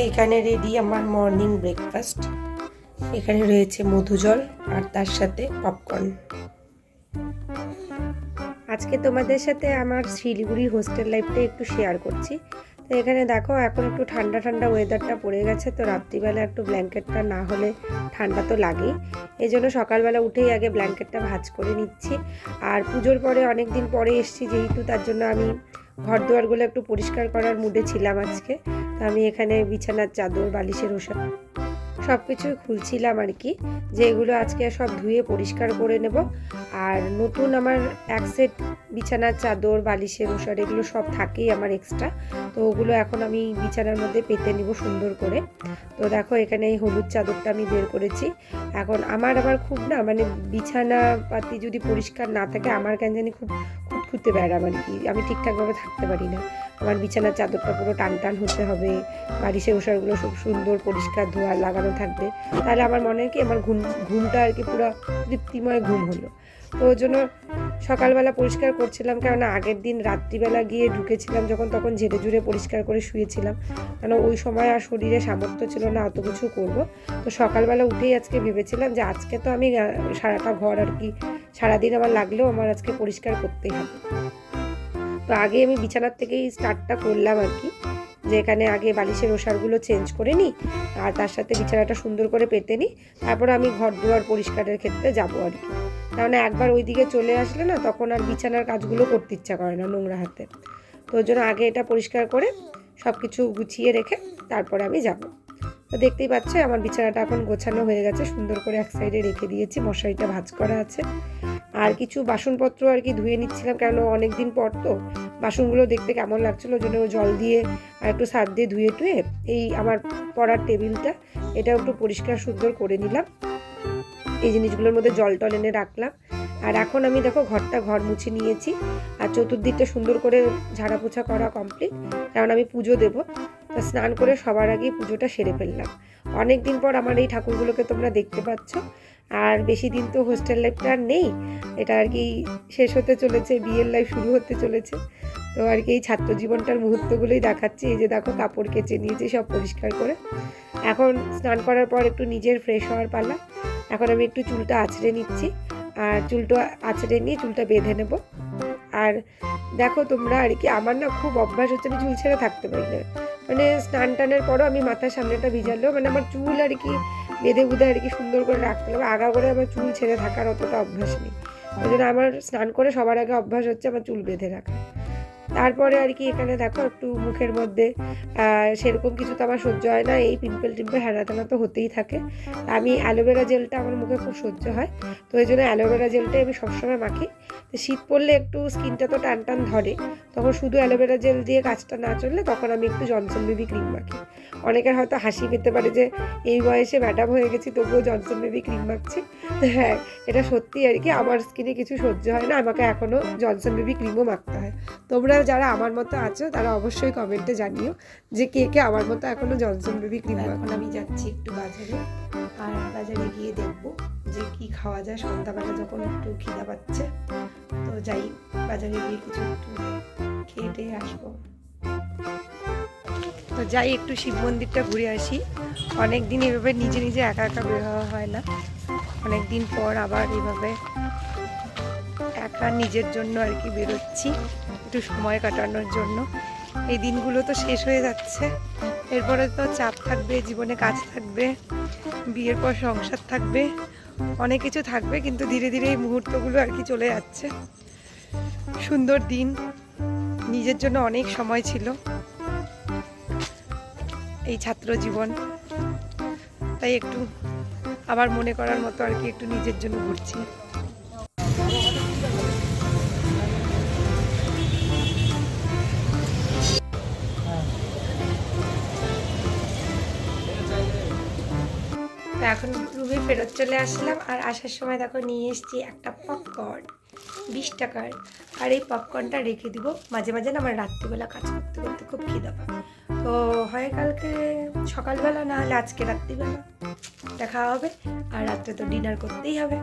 এইখানে রেডি আমার morning breakfast এখানে রয়েছে মধু জল আর তার সাথে পপকর্ন আজকে তোমাদের সাথে আমার শিলিগুড়ি হোস্টেল লাইফটা একটু শেয়ার করছি। তো এখানে দেখো, এখন একটু ঠান্ডা ঠান্ডা ওয়েদারটা পড়ে গেছে, তো রাত্রিবেলা একটু ব্ল্যাঙ্কেটটা না হলে ঠান্ডা তো লাগেই। এই জন্য সকালবেলা উঠেই আগে ব্ল্যাঙ্কেটটা ভাঁজ করে নিচ্ছি। আর পুজোর পরে অনেক দিন পরে এসছি, যেহেতু তার জন্য আমি ঘর দুয়ারগুলো একটু পরিষ্কার করার মুডে ছিলাম আজকে। তো আমি এখানে বিছানার চাদর, বালিশের ওষুধ সব কিছুই খুলছিলাম আর কি, যে এগুলো আজকে সব ধুয়ে পরিষ্কার করে নেব। আর নতুন আমার এক সেট বিছানার চাদর, বালিশের ওষার এগুলো সব থাকেই আমার এক্সট্রা তো ওগুলো এখন আমি বিছানার মধ্যে পেতে নিব সুন্দর করে। তো দেখো এখানে এই হলুদ চাদরটা আমি বের করেছি। এখন আমার আবার খুব না মানে বিছানা পাতি যদি পরিষ্কার না থাকে, আমার কেন জানি খুব খুঁতখুঁতে বেড়াম আর কি। আমি ঠিকঠাকভাবে থাকতে পারি না। আমার বিছানার চাদরটা পুরো টান টান হতে হবে। বালিশের ওষারগুলো খুব সুন্দর পরিষ্কার ধোয়া লাগানো থাকবে। তাহলে আমার মনে হয় কি, আমার ঘুম ঘুমটা আর কি পুরো তৃপ্তিময় ঘুম হলো। তো ওই জন্য সকালবেলা পরিষ্কার করছিলাম, কেননা আগের দিন রাত্রিবেলা গিয়ে ঢুকেছিলাম যখন, তখন ঝেড়ে ঝুড়ে পরিষ্কার করে শুয়েছিলাম। কেন ওই সময় আর শরীরে সামর্থ্য ছিল না, অত কিছু করব। তো সকালবেলা উঠেই আজকে ভেবেছিলাম যে আজকে তো আমি সারাটা ঘর আর কি, সারাদিন আমার লাগলেও আমার আজকে পরিষ্কার করতেই হবে। তো আগে আমি বিছানার থেকেই স্টার্টটা করলাম আর কি। যে এখানে আগে বালিশের ওষারগুলো চেঞ্জ করে নিই, আর তার সাথে বিছানাটা সুন্দর করে পেতে নিই, তারপর আমি ঘর দুয়ার পরিষ্কারের ক্ষেত্রে যাব আর কি। কারণ একবার ওই দিকে চলে আসলে না, তখন আর বিছানার কাজগুলো করতে ইচ্ছা করে না নোংরা হাতে। তো ওই জন্য আগে এটা পরিষ্কার করে সব কিছু গুছিয়ে রেখে তারপরে আমি যাব। তো দেখতেই পাচ্ছ, আমার বিছানাটা এখন গোছানো হয়ে গেছে, সুন্দর করে এক সাইডে রেখে দিয়েছি, মশারিটা ভাজ করা আছে। আর কিছু বাসনপত্র আর কি ধুয়ে নিচ্ছিলাম কেন অনেক দিন পর তো বাসনগুলো দেখতে কেমন লাগছিল জন্য জল দিয়ে আর একটু সার দিয়ে ধুয়ে টুয়ে এই আমার পড়ার টেবিলটা এটা একটু পরিষ্কার সুন্দর করে নিলাম। এই জিনিসগুলোর মধ্যে জল টল এনে রাখলাম। আর এখন আমি দেখো ঘরটা ঘর মুছে নিয়েছি আর চতুর্দিকটা সুন্দর করে ঝাড়া পোছা করা কমপ্লিট কারণ আমি পুজো দেবো। তা স্নান করে সবার আগে পুজোটা সেরে ফেললাম। অনেক দিন পর আমার এই ঠাকুরগুলোকে তোমরা দেখতে পাচ্ছ। আর বেশি দিন তো হোস্টেল লাইফটা আর নেই। এটা আর কি শেষ হতে চলেছে বিয়ের লাইফ শুরু হতে চলেছে। তো আর কি এই ছাত্র জীবনটার মুহূর্তগুলোই দেখাচ্ছি। এই যে দেখো কাপড় কেচে নিয়েছি, সব পরিষ্কার করে। এখন স্নান করার পর একটু নিজের ফ্রেশ হওয়ার পালা। এখন আমি একটু চুলটা আছড়ে নিচ্ছি। আর চুলটা আছড়ে নিয়ে চুলটা বেঁধে নেব। আর দেখো তোমরা, আর কি আমার না খুব অভ্যাস হচ্ছে, আমি চুল ছেড়ে থাকতে পারি না। মানে স্নান টানের পরও আমি মাথার সামনেটা ভিজালেও মানে আমার চুল আর কি বেঁধে বুধে আর কি সুন্দর করে রাখতে হবে। আগা করে আমার চুল ছেড়ে থাকার অতটা অভ্যাস নেই। ওই জন্য আমার স্নান করে সবার আগে অভ্যাস হচ্ছে আমার চুল বেঁধে রাখা। তারপরে আর কি এখানে দেখো একটু মুখের মধ্যে সেরকম কিছু তো আমার সহ্য হয় না, এই পিম্পল টিম্পল তেনা তো হতেই থাকে। আমি অ্যালোভেরা জেলটা আমার মুখে খুব সহ্য হয়, তো এই জন্য অ্যালোভেরা জেলটাই আমি সবসময় মাখি। শীত পড়লে একটু স্কিনটা তো টান টান ধরে, তখন শুধু অ্যালোভেরা জেল দিয়ে কাজটা না চললে তখন আমি একটু জনসন বেবি ক্রিম মাখি। অনেকের হয়তো হাসি পেতে পারে যে, এই বয়সে ম্যাডাম হয়ে গেছি, তবুও জনসন বেবি ক্রিম মাখছি। হ্যাঁ এটা সত্যি আর কি, আমার স্কিনে কিছু সহ্য হয় না, আমাকে এখনও জনসন বেবি ক্রিমও মাখতে হয়। তোমরা যারা আমার মতো আছো, তারা অবশ্যই কমেন্টে জানিও যে কে কে আমার মতো এখনও জনসন বেবি ক্রিম এখন আমি যাচ্ছি একটু বাজারে, আর বাজারে গিয়ে দেখব যে কি খাওয়া যায়। সন্ধ্যাবেলা যখন একটু খিদা পাচ্ছে, তো যাই বাজারে গিয়ে কিছু একটু খেয়ে আসব। তো যাই, একটু শিব মন্দিরটা ঘুরে আসি। অনেক দিন এভাবে নিজে নিজে একা একা বের হওয়া হয় না। অনেক দিন পর আবার এভাবে একা নিজের জন্য আর কি বেরোচ্ছি। একটু সময় কাটানোর জন্য। এই দিনগুলো তো শেষ হয়ে যাচ্ছে। এরপরে তো চাপ থাকবে, জীবনে কাজ থাকবে, বিয়ের পর সংসার থাকবে, অনেক কিছু থাকবে, কিন্তু ধীরে ধীরে এই মুহূর্তগুলো আর কি চলে যাচ্ছে। সুন্দর দিন, নিজের জন্য অনেক সময় ছিল। এই ছাত্র জীবন, তাই একটু আবার মনে করার মতো আর কি একটু নিজের জন্য ঘুরছি। এখন রুমে ফেরত চলে আসলাম আর আসার সময় দেখো নিয়ে এসছি একটা পপকর্ন বিশ টাকার। আর এই পপকর্নটা রেখে দিব। মাঝে মাঝে না আমার রাত্রিবেলা কাজ করতে করতে খুব খিদা পাবে তো হয় কালকে সকালবেলা না হলে আজকে রাত্রিবেলা। দেখা হবে। আর রাত্রে তো ডিনার করতেই হবে।